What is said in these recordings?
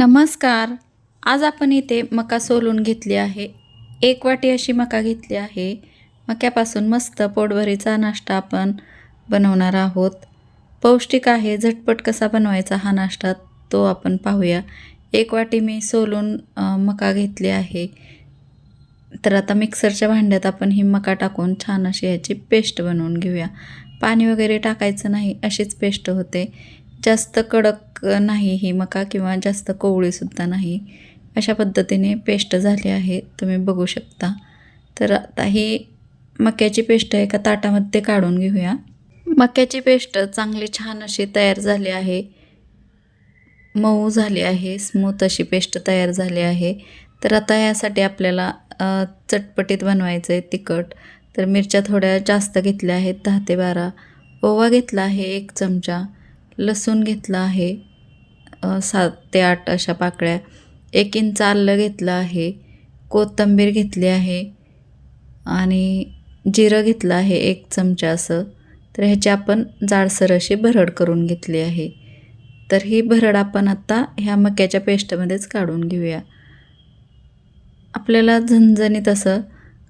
नमस्कार. आज आपण इथे मका सोलून घेतली आहे. एक वाटी अशी मका घेतली आहे. मक्यापासून मस्त पोटभरीचा नाश्ता आपण बनवणार आहोत. पौष्टिक आहे झटपट कसा बनवायचा हा नाश्ता तो आपण पाहूया. एक वाटी मी सोलून मका घेतली आहे. तर आता मिक्सरच्या भांड्यात आपण ही मका टाकून छान अशी ह्याची पेस्ट बनवून घेऊया. पाणी वगैरे टाकायचं नाही अशीच पेस्ट होते. जास्त कडक नाही ही मका किंवा जास्त कोवळीसुद्धा नाही. अशा पद्धतीने पेस्ट झाली आहे तुम्ही बघू शकता. तर आता ही मक्याची पेस्ट एका ताटामध्ये काढून घेऊया. मक्याची पेस्ट चांगली छान अशी तयार झाली आहे. मऊ झाली आहे स्मूथ अशी पेस्ट तयार झाली आहे. तर आता यासाठी आपल्याला चटपटीत बनवायचं आहे तिखट. तर मिरच्या थोड्या जास्त घेतल्या आहेत दहा ते बारा. ओवा घेतला आहे एक चमचा. लसूण घेतला आहे. सात ते आठ अशा पाकळ्या. एक इंच आलं घेतलं आहे. कोथिंबीर घेतली आहे. आणि जिरं घेतलं आहे एक चमचा असं. तर ह्याची आपण जाडसर अशी भरड करून घेतली आहे. तर ही भरड आपण आत्ता ह्या मक्याच्या पेस्टमध्येच काढून घेऊया. आपल्याला झणझणीत असं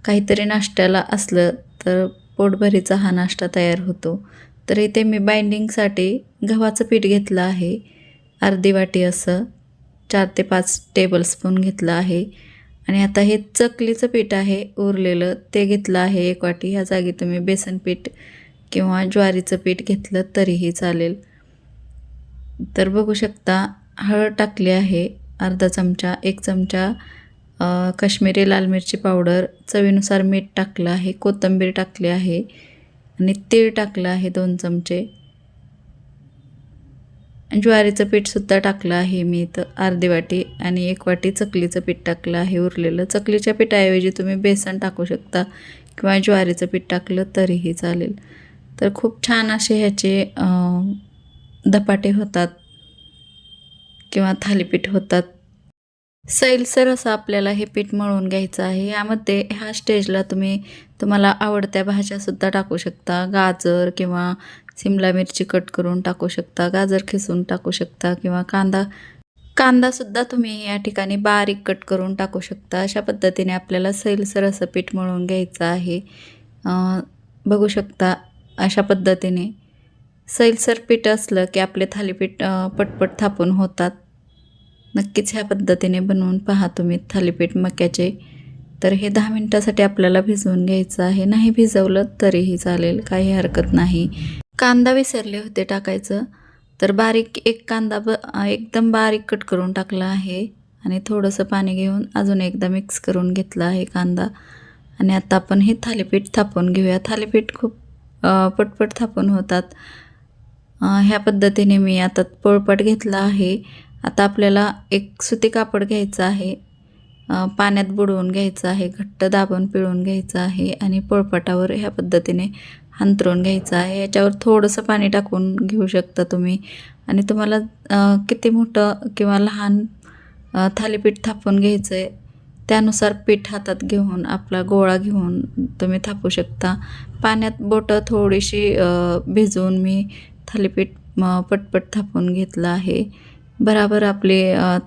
काहीतरी नाश्त्याला असलं तर पोटभरीचा हा नाश्ता तयार होतो. तर इथे मी बाइंडिंगसाठी गव्हाचं पीठ घेतलं आहे. अर्धी वाटी असं चार ते पाच टेबलस्पून घेतलं आहे. आणि आता हे चकलीचं पीठ आहे उरलेलं ते घेतलं आहे एक वाटी. ह्या जागी तुम्ही बेसन पीठ किंवा ज्वारीचं पीठ घेतलं तरीही चालेल. तर बघू शकता हळद टाकली आहे अर्धा चमचा एक चमचा अ, काश्मीरी लाल मिरची पावडर चवीनुसार मीठ टाकलं आहे कोथिंबीर टाकली आहे. आणि तीळ टाकलं आहे दोन चमचे. ज्वारीचं पीठसुद्धा टाकलं आहे मी इथं अर्धी वाटी आणि एक वाटी चकलीचं पीठ टाकलं आहे उरलेलं. चकलीच्या पिठाऐवजी तुम्ही बेसन टाकू शकता किंवा ज्वारीचं पीठ टाकलं तरीही चालेल. तर खूप छान असे ह्याचे धपाटे होतात किंवा थालीपीठ होतात. सैलसर असं आपल्याला हे पीठ मळून घ्यायचं आहे. यामध्ये ह्या स्टेजला तुम्ही तुम्हाला आवडत्या भाज्यासुद्धा टाकू शकता. गाजर किंवा सिमला मिरची कट करून टाकू शकता गाजर खिसून टाकू शकता किंवा कांदा कांदासुद्धा तुम्ही या ठिकाणी बारीक कट करून टाकू शकता. अशा पद्धतीने आपल्याला सैलसर असं पीठ मळून घ्यायचं आहे. बघू शकता अशा पद्धतीने. सैलसर पीठ असलं की आपले थालीपीठ पटपट थापून होतात. नक्कीच ह्या पद्धतीने बनवून पहा तुम्ही थालीपीठ मक्याचे. तर हे दहा मिनटासाठी आपल्याला भिजवून घ्यायचं आहे. नाही भिजवलं तरीही चालेल काही हरकत नाही. कांदा विसरले होते टाकायचं. तर बारीक एक कांदा ब एकदम बारीक कट करून टाकला आहे. आणि थोडंसं पाणी घेऊन अजून एकदा मिक्स करून घेतला आहे कांदा. आणि आता आपण हे थालीपीठ थापून घेऊया. थालीपीठ खूप पटपट थापून होतात. ह्या पद्धतीने मी आता पोळपट घेतला आहे. आता आपल्याला एक सुती कापड घ्यायचं आहे पाण्यात बुडवून घ्यायचं आहे घट्ट दाबून पिळून घ्यायचं आहे आणि पोळपाटावर ह्या पद्धतीने अंतरून घ्यायचं आहे. याच्यावर थोडंसं पाणी टाकून घेऊ शकता तुम्ही. आणि तुम्हाला किती मोठं किंवा लहान थालीपीठ थापून घ्यायचं आहे त्यानुसार पीठ हातात घेऊन आपला गोळा घेऊन तुम्ही थापू शकता. पाण्यात बोटं थोडीशी भिजवून मी थालीपीठ पटपट थापून घेतलं आहे. बराबर आपले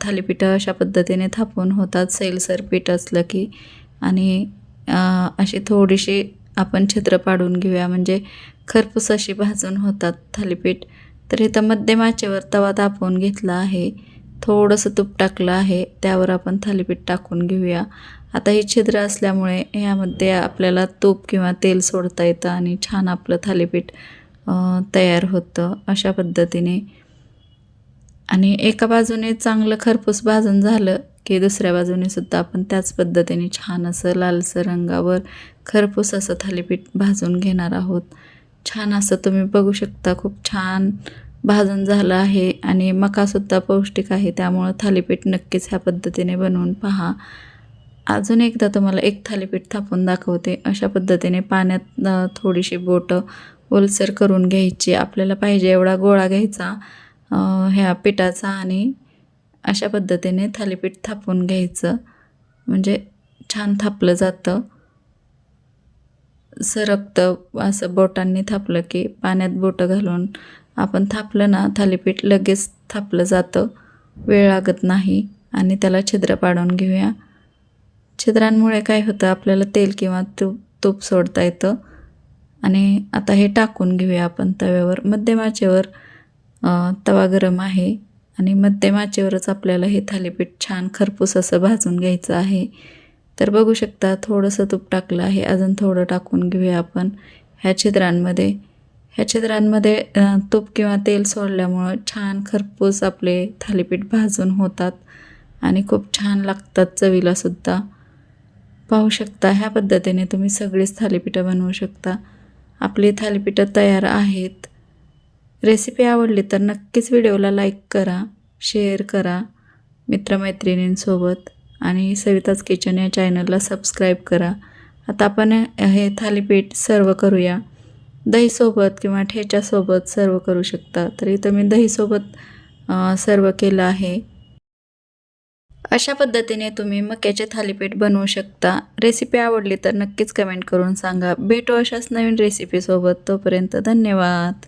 थालीपीठं अशा पद्धतीने थापून होतात. सैलसर पीठ असलं की. आणि अशी थोडीशी आपण छिद्र पाडून घेऊया. म्हणजे खरपूस अशी भाजून होतात थालीपीठ. तर इथं मध्यम आचेवर तवा तापवून घेतला आहे. थोडंसं तूप टाकलं आहे. त्यावर आपण थालीपीठ टाकून घेऊया. आता ही छिद्र असल्यामुळे ह्यामध्ये आपल्याला तूप किंवा तेल सोडता येतं आणि छान आपलं थालीपीठ तयार होतं. अशा पद्धतीने आणि एका बाजूने चांगलं खरपूस भाजून झालं की दुसऱ्या बाजूने सुद्धा आपण त्याच पद्धतीने छान असं लालसर रंगावर खरपूस असं थालीपीठ भाजून घेणार आहोत. छान असं तुम्ही बघू शकता खूप छान भाजून झालं आहे आणि मकासुद्धा पौष्टिक आहे त्यामुळं थालीपीठ नक्कीच ह्या पद्धतीने बनवून पहा. अजून एकदा तुम्हाला एक थालीपीठ थापून दाखवते. अशा पद्धतीने पाण्यात थोडीशी बोटं ओलसर करून घ्यायची. आपल्याला पाहिजे एवढा गोळा घ्यायचा. ह्या पिठाचा आणि अशा पद्धतीने थालीपीठ थापून घ्यायचं. म्हणजे छान थापलं जातं. सरकतं असं बोटांनी थापलं की पाण्यात बोटं घालून आपण थापलं ना थालीपीठ लगेच थापलं जातं. वेळ लागत नाही आणि त्याला छिद्र पाडून घेऊया. छिद्रांमुळे काय होतं आपल्याला तेल किंवा तूप तूप सोडता येतं. आणि आता हे टाकून घेऊया आपण तव्यावर. मध्यमाचेवर तवा गरम आहे. आणि मध्यम आचेवरच आपल्याला हे थालीपीठ छान खरपूस असं भाजून घ्यायचं आहे. तर बघू शकता थोडंसं तूप टाकलं आहे. अजून थोडं टाकून घेऊया आपण ह्या छिद्रांमध्ये. ह्या छिद्रांमध्ये तूप किंवा तेल सोडल्यामुळं छान खरपूस आपले थालीपीठ भाजून होतात. आणि खूप छान लागतात चवीला सुद्धा पाहू शकता ह्या पद्धतीने तुम्ही सगळीच थालीपीठं बनवू शकता. आपली थालीपीठं तयार आहेत. रेसिपी आवडली तर नक्कीच व्हिडिओला लाईक करा शेअर करा मित्रमैत्रिणींसोबत आणि सविताज किचन या चॅनलला सबस्क्राईब करा. आता आपण हे थालीपीठ सर्व करूया. दहीसोबत किंवा ठेच्यासोबत सर्व करू शकता. तर इथं मी दहीसोबत सर्व केलं आहे. अशा पद्धतीने तुम्ही मक्याचे थालीपीठ बनवू शकता. रेसिपी आवडली तर नक्कीच कमेंट करून सांगा. भेटू अशाच नवीन रेसिपीसोबत तोपर्यंत धन्यवाद.